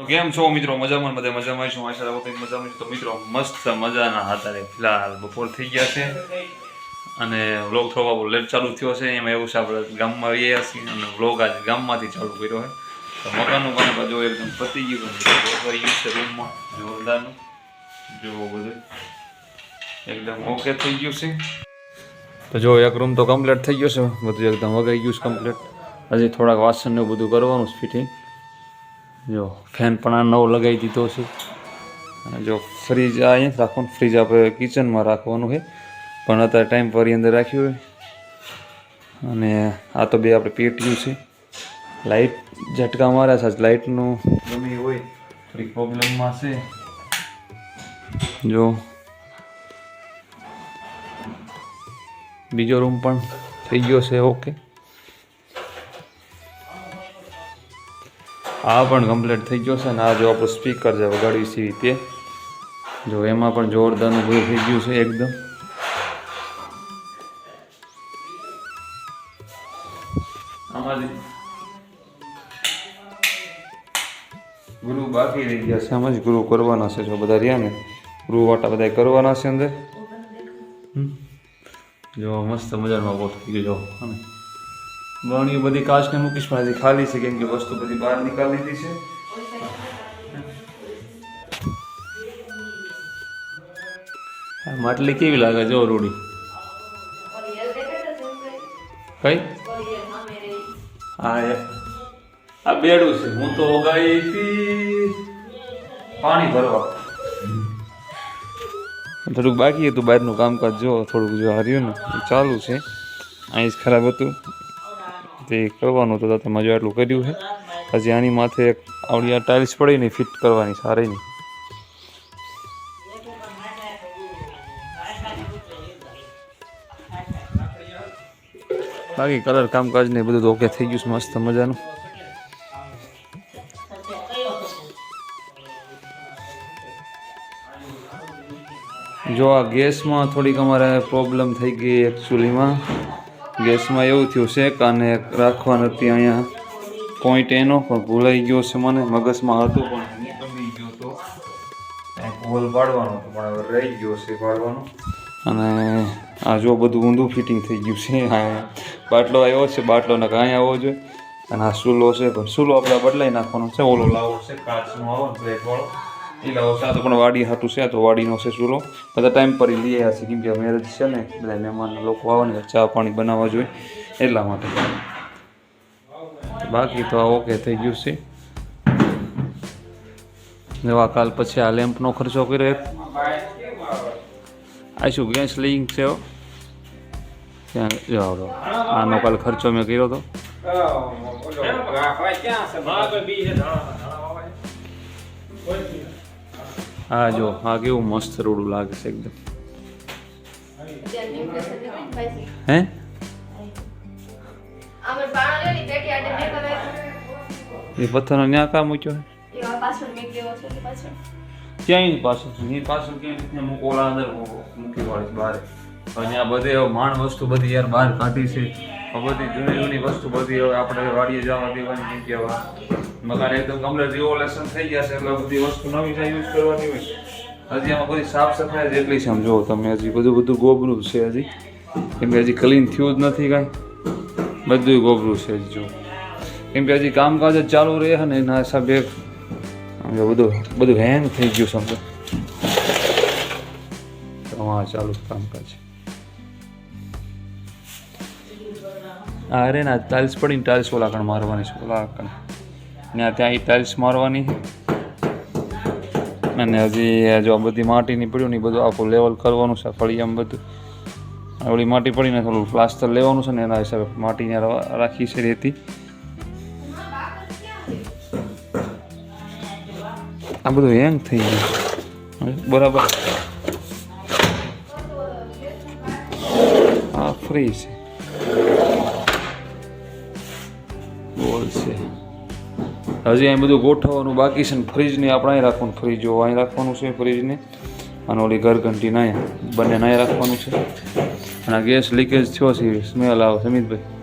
તો કેમ છો મિત્રો? મજામાં બધા મજામાં? છું આશા રાખો મજામાં તો મિત્રો, મસ્ત મજાના હતા ફિલહાલ બપોર થઈ ગયા છે. અને વ્લોગ થોડો બહુ લેટ ચાલુ થયો છે. એમાં એવું છે, આપણે ગામમાં આવ્યા છીએ અને વ્લોગ આજે ગામમાંથી ચાલુ કર્યો છે. તો મકાનનું કામ બધું એકદમ પતી ગયું થઈ ગયું છે રૂમમાં જોરદારનું. જુઓ બધું. એકદમ ઓકે થઈ ગયું છે. તો જો, એક રૂમ તો કમ્પ્લીટ થઈ ગયો છે. બધું એકદમ વગાઈ ગયું છે કમ્પ્લીટ હજી થોડાક વાસણ ને એવું બધું કરવાનું છે ફિટિંગ જો ફેન પણ આ નવો લગાવી દીધો છે. અને જો ફ્રીજ અહીંયા રાખવાનું ફ્રીજ આપણે કિચનમાં રાખવાનું છે. પણ અત્યારે ટાઈમ પર અંદર રાખ્યું હોય અને આ તો બે આપણે પેટ્યું છે. લાઇટ ઝટકા માર્યા છે લાઇટનું ગમે હોય થોડીક પ્રોબ્લેમમાં છે. જો. બીજો રૂમ પણ થઈ ગયો છે ઓકે આ પણ કમ્પ્લીટ થઈ ગયો છે ને આ જો આપણું સ્પીકર છે વગાડ્યું છે તે. જો એમાં પણ જોરદારનું બધું થઈ ગયું છે એકદમ. ગુરુ બાકી રહી ગયા છે. આમાં જ ગુરુ કરવાના છે જો બધા રહ્યા ને. ગુરુ વાટા બધા કરવાના છે અંદર. જો મસ્ત મજાનો થઈ ગયો જો. અને બરણીઓ બધી કાચને મૂકીશ, પણ હજી ખાલી છે, કેમ કે વસ્તુ બધી બહાર નીકાળી દીધી છે. માટલી કેવી લાગે જો રૂડી? કઈ? હા આ બેડું છે, હું તો ઓગાઈ પાણી ભરવા. થોડુંક બાકી હતું, બહારનું કામકાજ જો, થોડુંક જો હાર્યું ને, ચાલુ છે. અહીં જ ખરાબ હતું. તે કરવાનું તો તમે જો આટલું કર્યું છે. પછી આની માથે એક આવડી આ ટાઇલ્સ પડી ને ફિટ કરવાની, સારી નહીં. બાકી કલર કામકાજ ને બધું ઓકે થઈ ગયું છે, મસ્ત મજાનું. જો આ ગેસમાં થોડીક અમારે પ્રોબ્લેમ થઈ ગઈ એકચ્યુઅલીમાં ગેસમાં એવું થયું છે કાને રાખવા નથી અહીંયા પોઈન્ટ એનો પણ ભૂલાઈ ગયો છે મને. મગજમાં હતું પણ નીકળી ગયો હતો હોલ પાડવાનો હતો, પણ રહી ગયો છે પાડવાનો. અને આ જો બધું ઊંધું ફિટિંગ થઈ ગયું છે. બાટલો આવ્યો છે બાટલો ને કાંઈ આવવો જોઈએ. અને આ સૂલો છે, પણ સૂલો આપણે બદલાઈ નાખવાનો છે. ઓલો લાવો છે, કાચનો આવો ને બ્લેક વાળો. તો પણ વાડી હાટું છે તો વાડીનો છે ચૂલો બધા ટાઈમ પર લઈ આવ્યા છે કેમ કે મેરેજ છે ને બધા મહેમાન લોકો આવે ને ચા પાણી બનાવવા જોઈએ એટલા માટે બાકી તો આ ઓકે થઈ ગયું છે નવા કાલ પછી આ લેમ્પનો ખર્ચો કર્યો એક શું ગેસ લઈ છે. ત્યાં જવાડો. આનો કાલ ખર્ચો મેં કર્યો હતો હા જો, આ કેવું મસ્ત રોડું લાગે છે એકદમ. હે? એ પથ્થરનો ન્યા કામ મૂક્યો હે? ક્યાંય પાછું ની પાછું ક્યાંય મૂકો ઓલા અંદર મૂકી વાળી બહાર અને આ બધે માણ વસ્તુ બધી યાર બહાર કાઢી છે. આ બધી જૂની જૂની વસ્તુ બધી હવે આપણે વાડીએ જવા દેવાની કેમ કે મકાન એકદમ કમ્પ્લીટ રિવોલેશન થઈ ગયા છે, એટલે બધી વસ્તુ નવી છે યુઝ કરવાની હોય હજી આમાં બધી સાફ સફાઈ જ એટલી આમ તમે, હજી બધું બધું ગોબરું છે હજી. કેમ કે હજી ક્લીન થયું જ નથી કાંઈ. બધું ગોબરું છે જો કેમ કે હજી કામકાજ જ ચાલુ રહે અને એના હિસાબે બધું બધું હેંગ થઈ ગયું સમજો. હા ચાલુ કામકાજ હા અરે ના ટાઇલ્સ પડીને ટાઇલ્સ ઓલા મારવાની છે, ઓલા કણ. ત્યાં ત્યાં એ ટાઇલ્સ મારવાની અને હજી જો બધી માટીની પડ્યું ને બધું આખું લેવલ કરવાનું છે ફળિયામાં બધું. ઓલી માટી પડીને થોડું પ્લાસ્ટર લેવાનું છે ને એના હિસાબે માટીને રા- રાખી છે રેતી. આ બધું હેંગ થઈ ગયું. બરાબર. આ ફ્રી છે. હજી અહીં બધું ગોઠવવાનું બાકી છે ને ફ્રીજને આપણે અહીં રાખવાનું, ફ્રીજ જો અહીં રાખવાનું છે ફ્રીજને. અને ઓલી ઘરઘંટી અહીંયા, બંને ના રાખવાનું છે. અને ગેસ લીકેજ થયો છે સ્મેલ આવે સમિતભાઈ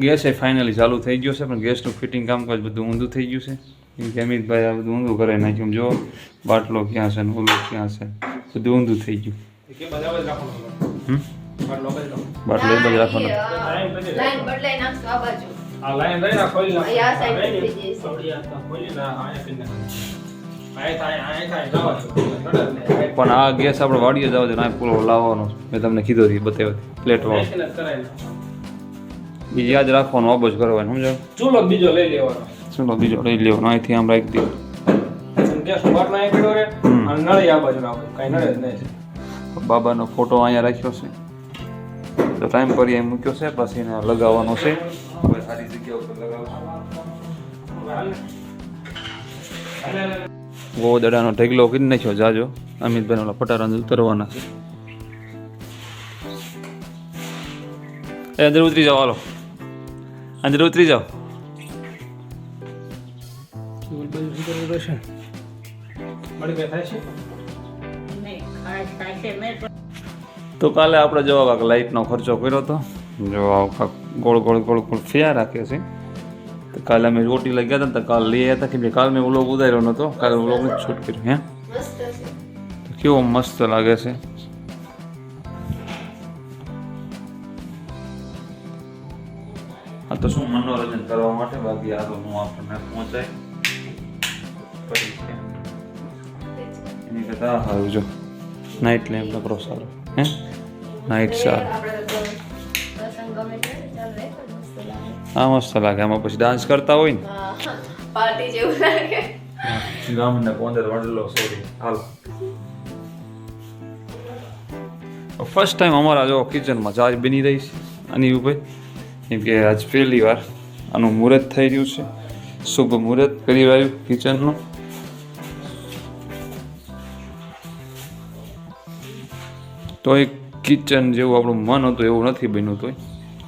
ગેસ એ ફાઇનલી ચાલુ થઈ ગયો છે પણ ગેસનું ફિટિંગ કામકાજ બધું ઊંધું થઈ ગયું છે. કેમ કે અમિતભાઈ આ બધું ઊંધું કરાવી નાખ્યું જો બાટલો ક્યાં છે ને ઓલું ક્યાં છે બધું ઊંધું થઈ ગયું. કે બધા જ રાખવાનું હમ? બાટલો કરી એ બધું રાખવાનો. કરી. પણ આ ગેસ આપણે વાડીએ જવા દે ના પૂરો લાવવાનો. મેં તમને કીધો હતી બતાવ્યો. પ્લેટ વાળો. યાદ રાખવાનું અબજ કરવાનું સમજો ચૂલો બીજો લઈ લેવાનો. ચૂલો બીજો લઈ લેવાનો અહીંથી આમ રાખી દો. બાબાનો ફોટો અહીંયા રાખ્યો છે. તો ટાઈમ પર એ મૂક્યો છે પછી એને લગાવવાનો છે. સારી જગ્યા ઉપર લગાવશું ગોદડાનો ઢગલો કરી નાખ્યો જાજો. અમિતભાઈ ઓલા પટારા ઉતરવાના છે. એ અંદર ઉતરી જાવ હાલો. અંદર ઉતરી જાઓ. તો કાલે આપણે જવાબ કાંક લાઇટનો ખર્ચો કર્યો હતો. જો આવું કાંક ગોળ ગોળ ગોળ ગોળ ફિયા રાખે છે. તો કાલે અમે રોટી લઈ ગયા હતા ને તો કાલે લઈ આવ્યા હતા કે કાલે મેં ઉલોગ ઉતાર્યો નહોતો કાલે વ્લોગ છૂટ કર્યો હે? કેવો મસ્ત લાગે છે. આ તો શું મનોરંજન કરવા માટે? બાકી આ તો હું આપણને પહોંચાય. એની કરતા સારું જો. નાઇટ લેમ્પ નકરો સારો. હે? નાઇટ સારું પણ મસ્ત લાગે આ મસ્ત લાગે. આમાં પછી ડાન્સ કરતા હોય ને. પાર્ટી જેવું લાગે ગામને પંદર વડલો સોરી હાલો. ફર્સ્ટ ટાઈમ અમારા જો કિચનમાં ચાય બની રહી છે. આની ઉપર કેમ કે આજ પહેલી વાર આનું મુહૂર્ત થઈ રહ્યું છે. શુભ મુહૂર્ત કરી રહ્યું કિચનનું. તો એક કિચન જેવું આપણું મન હતું એવું નથી બન્યું તોય.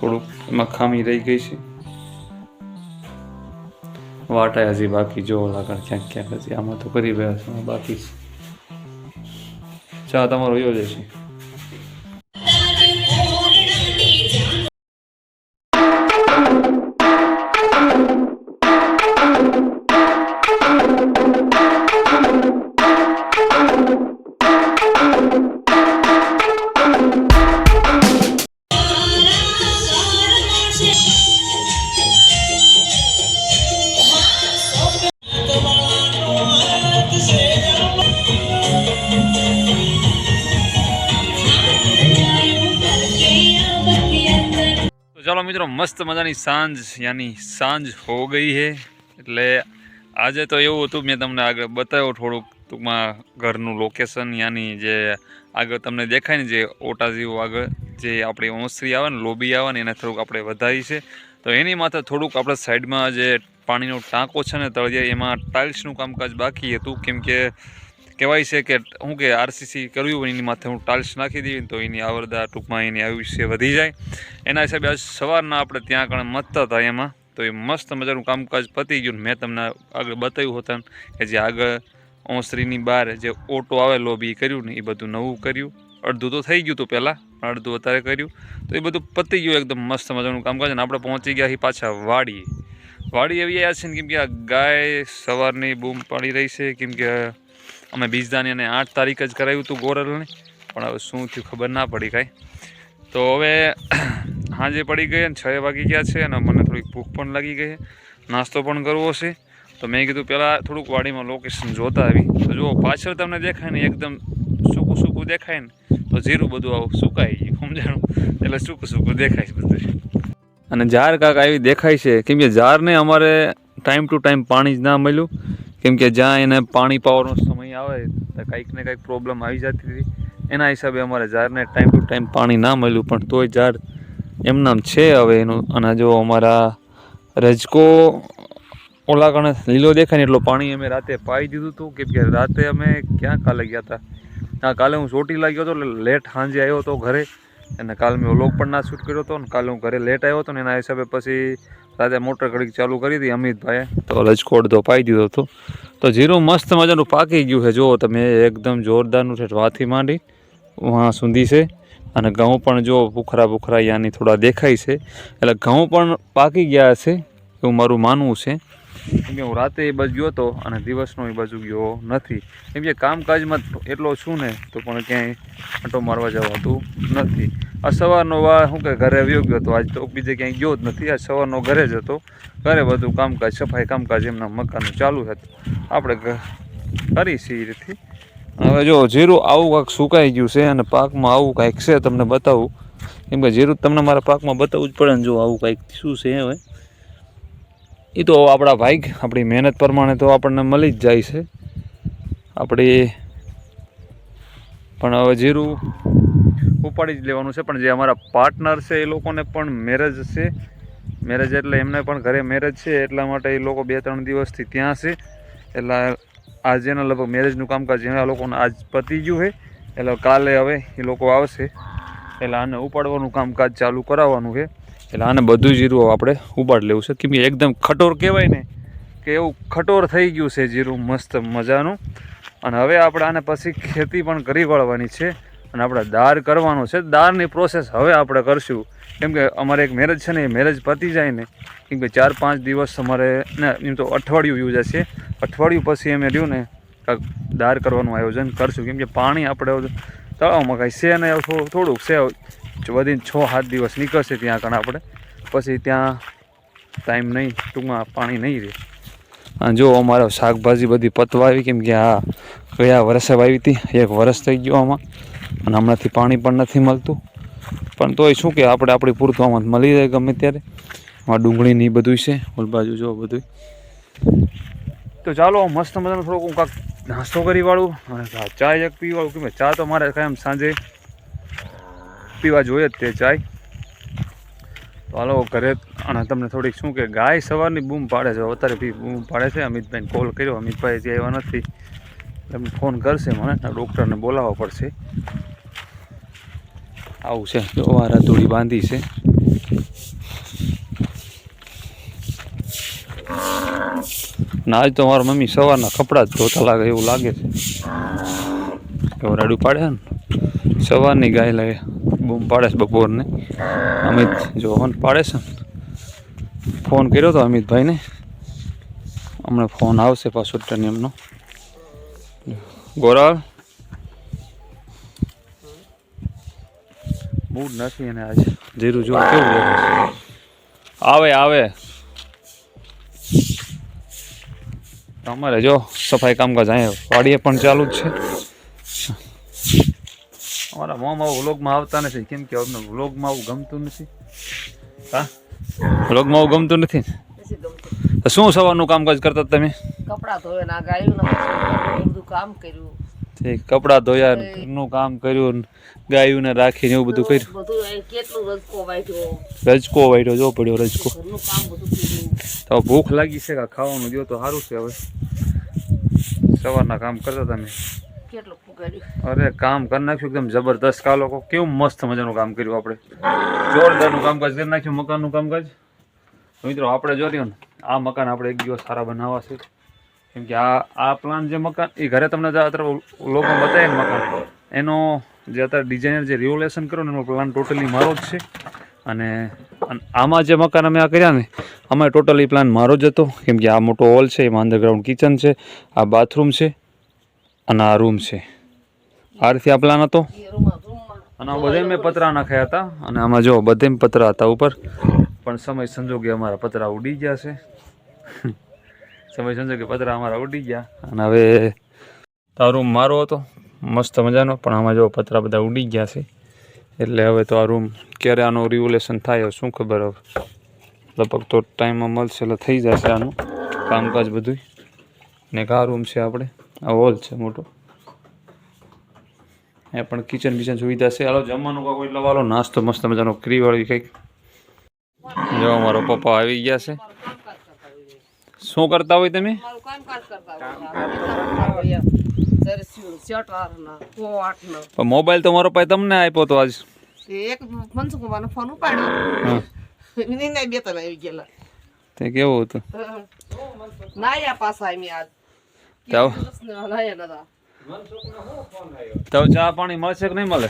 થોડુંક એમાં ખામી રહી ગઈ છે. વાટાય હજી બાકી જો લાગણ ક્યાંક ક્યાંક હજી આમાં તો કરી રહ્યા છે, બાકી છે. ચા તમારો યોજે છે. ચાલો મિત્રો, મસ્ત મજાની સાંજ, યાની સાંજ હો ગઈ છે. એટલે આજે તો એવું હતું, મેં તમને આગળ બતાવ્યો થોડુંક ટૂંકમાં ઘરનું લોકેશન યાની જે આગળ તમને દેખાય ને, જે ઓટા જેવું આગળ જે આપણી ઓસરી આવે ને, લોબી આવે ને, એને થોડુંક આપણે વધારી છે. તો એની માથે થોડુંક આપણે સાઈડમાં જે પાણીનો ટાંકો છે ને, તળિયા એમાં ટાઇલ્સનું કામકાજ બાકી હતું. કેમ કે કહેવાય છે કે શું કે આરસીસી કર્યું હોય એની માથે હું ટાઇલ્સ નાખી દઈએ તો એની આવરદા ટૂંકમાં એની આયુષ્ય વધી જાય. એના હિસાબે આજ સવારના આપણે ત્યાં આગળ મતતા હતા એમાં, તો એ મસ્ત મજાનું કામકાજ પતી ગયું મેં તમને આગળ બતાવ્યું હતું કે જે આગળ ઓસરીની બહાર જે ઓટો આવેલો બી કર્યું ને એ બધું નવું કર્યું. અડધું તો થઈ ગયું હતું પહેલાં અડધું અત્યારે કર્યું. તો એ બધું પતી ગયું એકદમ મસ્ત મજાનું કામકાજ અને આપણે પહોંચી ગયા પાછા વાડીએ. વાડી એવી યાદ છે ને કેમ કે આ ગાય સવારની બૂમ પાડી રહી છે, કેમ કે અમે બીજદાની અને આઠ તારીખ જ કરાવ્યું હતું ગોરલને. પણ હવે શું થયું ખબર ના પડી કાંઈ. તો હવે સાંજે પડી ગઈ અને છ વાગી ગયા છે અને મને થોડીક ભૂખ પણ લાગી ગઈ. નાસ્તો પણ કરવો છે. તો મેં કીધું પહેલાં થોડુંક વાડીમાં લોકેશન જોતા આવી. તો જુઓ, પાછળ તમને દેખાય ને એકદમ સૂકું સૂકું દેખાય ને, તો જીરું બધું આવું સુકાઈ ગયું, સમજાણું? એટલે સૂકું સૂકું દેખાય છે બધું. અને ઝાર કાંક આવી દેખાય છે. કેમ કે ઝારને અમારે ટાઈમ ટુ ટાઈમ પાણી જ ના મળ્યું. કેમ કે જ્યાં એને પાણી પાવાનો સમય આવે તો કંઈક ને કંઈક પ્રોબ્લેમ આવી જતી હતી. એના હિસાબે અમારે ઝાડને ટાઈમ ટુ ટાઈમ પાણી ના મળ્યું, પણ તોય ઝાડ એમનામ છે હવે એનું. અને જો અમારા રજકો ઓલા કણે લીલો દેખાય ને એટલો પાણી અમે રાતે પાઈ દીધું હતું. કેમ કે રાતે અમે ક્યાં કાલે ગયા હતા? હા કાલે હું ચોટી ગયો હતો એટલે લેટ સાંજે આવ્યો હતો ઘરે. અને કાલ મેં વ્લોગ પણ ના શૂટ કર્યો હતો ને કાલે હું ઘરે લેટ આવ્યો હતો ને એના હિસાબે પછી રાતે મોટર ઘડીક ચાલુ કરી હતી અમિતભાઈએ. તો લચકોડ તો પાઈ દીધો હતો. તો જીરું મસ્ત મજાનું પાકી ગયું છે. જુઓ તમે, એકદમ જોરદારનું છે. વાથી માંડી વहाँ સુધી છે. અને ઘઉં પણ જો ભૂખરા ભૂખરા યાની થોડા દેખાય છે. એટલે ઘઉં પણ પાકી ગયા છે, એવું મારું માનવું છે. કેમ કે હું રાતે એ બાજુ ગયો હતો અને દિવસનો એ બાજુ ગયો નથી. કેમ કે કામકાજમાં એટલો છું ને, તો પણ ક્યાંય આંટો મારવા જવાતું નથી. આ સવારનો વા શું કે ઘરે આવ્યો ગયો હતો. આજ તો બીજે ક્યાંય ગયો જ નથી. આ સવારનો ઘરે જ હતો. ઘરે બધું કામકાજ, સફાઈ કામકાજ એમના મકાનનું ચાલુ હતું. આપણે કરી છીએ એ રીતથી હવે જો જીરું આવું કાંઈક સુકાઈ ગયું છે અને પાકમાં આવું કાંઈક છે, તમને બતાવું. કેમ કે જીરું તમને મારા પાકમાં બતાવવું જ પડે ને જો આવું કાંઈક શું છે હવે. એ તો આપણા ભાઈ આપણી મહેનત પ્રમાણે તો આપણને મળી જ જાય છે. આપણી પણ હવે જીરું ઉપાડી જ લેવાનું છે, પણ જે અમારા પાર્ટનર છે એ લોકોને પણ મેરેજ છે. મેરેજ એટલે એમને પણ ઘરે મેરેજ છે, એટલા માટે એ લોકો બે ત્રણ દિવસથી ત્યાં છે. એટલે આજે એના લગભગ મેરેજનું કામકાજ એના લોકોને આજ પતી ગયું છે. એટલે કાલે હવે એ લોકો આવશે. એટલે આને ઉપાડવાનું કામકાજ ચાલુ કરાવવાનું છે. એટલે આને બધું જીરું આપણે ઉપાડ લેવું છે. કેમ કે એકદમ ખટોર કહેવાય ને કે એવું ખટોર થઈ ગયું છે જીરું મસ્ત મજાનું. અને હવે આપણે આને પછી ખેતી પણ કરી વળવાની છે અને આપણે દાળ કરવાનો છે. દાળની પ્રોસેસ હવે આપણે કરશું. કેમ કે અમારે એક મેરેજ છે ને, એ મેરેજ પતી જાય ને, કેમ કે ચાર પાંચ દિવસ અમારે ને એમ તો અઠવાડિયું યોજાશે અઠવાડિયું પછી અમે રહ્યું ને દાળ કરવાનું આયોજન કરશું. કેમ કે પાણી આપણે તળાવમાં કાંઈ છે ને થોડું થોડુંક છે. વધીને છ સાત દિવસ નીકળશે ત્યાં કણ આપણે. પછી ત્યાં ટાઈમ નહીં, ટૂંકમાં પાણી નહીં રહે. અને જો અમારે શાકભાજી બધી પતવા આવી કેમ કે આ ગયા વર્ષે વાવી હતી, એક વર્ષ થઈ ગયો આમાં. અને હમણાંથી પાણી પણ નથી મળતું. પણ તોય શું કે આપણે આપણી પૂરતું આમાં મળી જાય ગમે ત્યારે. આમાં ડુંગળી ને ઈ બધું છે, ઓલ બાજુ જો બધું તો ચાલો, મસ્ત મજાનું થોડુંક હું કાંક નાસ્તો કરી વાળું, અને ચા- એક પીવાળું કે ચા તો મારે કાયમ સાંજે પીવા જોઈએ જ તે ચાય. તો હાલો, ઘરે અને તમને થોડીક શું કે ગાય સવારની બૂમ પાડે છે. અત્યારે બી બૂમ પાડે છે. અમિતભાઈને કોલ કર્યો. અમિતભાઈ જે આવ્યા નથી. એમને ફોન કરશે મને. ડૉક્ટરને બોલાવવા પડશે. આવું છે. જો, આ રાતોડી બાંધી છે. ના આજ તો મારા મમ્મી સવારના કપડાં જ ધોતા લાગે એવું લાગે છે. એવું રાડું પાડે ને? સવારની ગાય લાગે. બૂમ પાડે છે બપોરને. અમિત જો ફોન પાડે છે. ફોન કર્યો તો અમિતભાઈને. હમણાં ફોન આવશે પાછો રિટર્ન એમનો. ગોરાલ. મૂડ નથી એને આજે. જીરું જો કેવું આવે આવે. તમારે જો સફાઈ કામકાજ અહીંયા વાડીએ પણ ચાલુ જ છે. અમારા મોમાં વ્લોગમાં આવતા નથી. કેમ કે અમને વ્લોગમાં આવું ગમતું નથી. હા? વ્લોગમાં આવું ગમતું નથી શું સવારનું કામકાજ કરતા તમે? કપડાં ધોયા ના ગાયું બધું કામ કર્યું. કપડાં ધોયા ઘરનું કામ કર્યું ને ગાયું ને રાખીને એવું બધું કર્યું? કેટલું રજકો વાટ્યો રજકો જો પડ્યો રજકો. કામ બધું તો ભૂખ લાગી છે કે ખાવાનું દો તો સારું છે હવે. સવારના કામ કરતા તમે કેટલું અરે, કામ કરી નાખ્યું એકદમ જબરદસ્ત. કા લોકો કેવું મસ્ત મજાનું કામ કર્યું આપણે. જોરદારનું કામકાજ કરી નાખ્યું, મકાનનું કામકાજ. મિત્રો, આપણે જો ને, આ મકાન આપણે એક દિવસ સારા બનાવવા છે કેમ કે આ આ પ્લાન જે મકાન, એ ઘરે તમને અત્યારે લોકો બતાવે મકાન. એનો જે અત્યારે ડિઝાઇનર જે રિવોલ્યુશન કર્યો ને, એનો પ્લાન ટોટલી મારો જ છે. અને આમાં જે મકાન અમે આ કર્યા ને આમાં ટોટલી પ્લાન મારો જ હતો. કેમ કે આ મોટો હોલ છે, એમાં અંડરગ્રાઉન્ડ કિચન છે, આ બાથરૂમ છે, અને આ રૂમ છે. આ રીતે આ પ્લાન હતો અને બધા મેં પતરા નાખ્યા હતા અને આમાં જો બધે પતરા હતા ઉપર. પણ સમય સંજોગે અમારા પતરા ઉડી ગયા છે. સમય સંજોગે પતરા અમારા ઉડી ગયા. અને હવે આ રૂમ મારો હતો. મસ્ત મજાનો પણ આમાં જો પતરા બધા ઉડી ગયા છે. એટલે હવે તો આ રૂમ ક્યારે આનું રિવોલ્યુશન થાય શું ખબર હવે. લગભગ તો ટાઈમમાં મળશે એટલે થઈ જશે આનું કામકાજ બધું ને આ રૂમ છે આપણે. આ હોલ છે મોટો. અહીંયા પણ કિચન બિચન સુવિધા છે. હાલો જમવાનું કાંઈ એટલે વાલો નાસ્તો મસ્ત મજાનો કરીવાળી કંઈક. જો મારો પપ્પા આવી ગયા છે. શું કરતા હોય તમે? મોબાઈલ તો મારો પાસે તમને આપ્યો તો આજ? એક મનસુખવાનો ફોન ઉપાડ્યો. હા. વિનયના બે ત્રણ આવી ગયેલા. તે કેવું હતું? નાયા તો ચા પાણી મળશે કે નહીં મળે?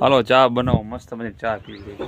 હાલો ચા બનાવો. મસ્ત મને ચા પી લઈએ